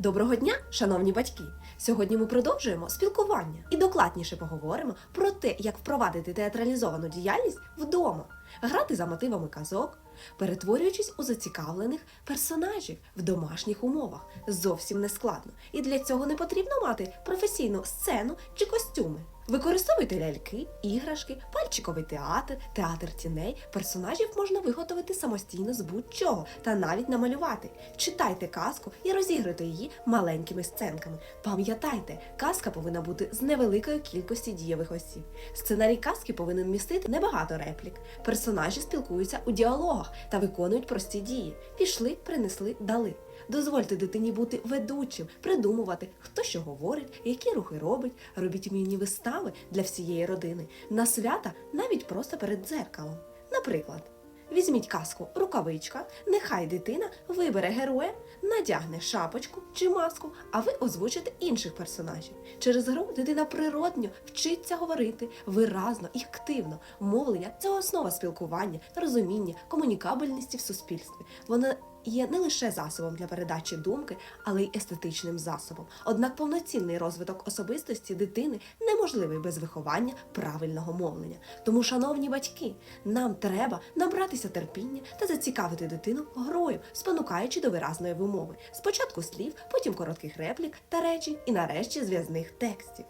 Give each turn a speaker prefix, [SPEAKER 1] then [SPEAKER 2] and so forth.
[SPEAKER 1] Доброго дня, шановні батьки! Сьогодні ми продовжуємо спілкування і докладніше поговоримо про те, як впровадити театралізовану діяльність вдома, грати за мотивами казок, перетворюючись у зацікавлених персонажів в домашніх умовах. Зовсім не складно. І для цього не потрібно мати професійну сцену чи костюми. Використовуйте ляльки, іграшки, пальчиковий театр, театр тіней. Персонажів можна виготовити самостійно з будь-чого та навіть намалювати. Читайте казку і розігруйте її маленькими сценками. Пам'ятайте, казка повинна бути з невеликої кількості дієвих осіб. Сценарій казки повинен містити небагато реплік. Персонажі спілкуються у діалогах та виконують прості дії. Пішли, принесли, дали. Дозвольте дитині бути ведучим, придумувати, хто що говорить, які рухи робить. Робіть міні-вистави для всієї родини. На свята навіть просто перед дзеркалом. Наприклад, візьміть казку рукавичка, нехай дитина вибере героя, надягне шапочку чи маску, а ви озвучите інших персонажів. Через гру дитина природньо вчиться говорити виразно і активно. Мовлення це основа спілкування, розуміння, комунікабельності в суспільстві. Вона є не лише засобом для передачі думки, але й естетичним засобом. Однак повноцінний розвиток особистості дитини неможливий без виховання правильного мовлення. Тому, шановні батьки, нам треба набратися терпіння та зацікавити дитину грою, спонукаючи до виразної вимови. Спочатку слів, потім коротких реплік та речень і нарешті зв'язних текстів.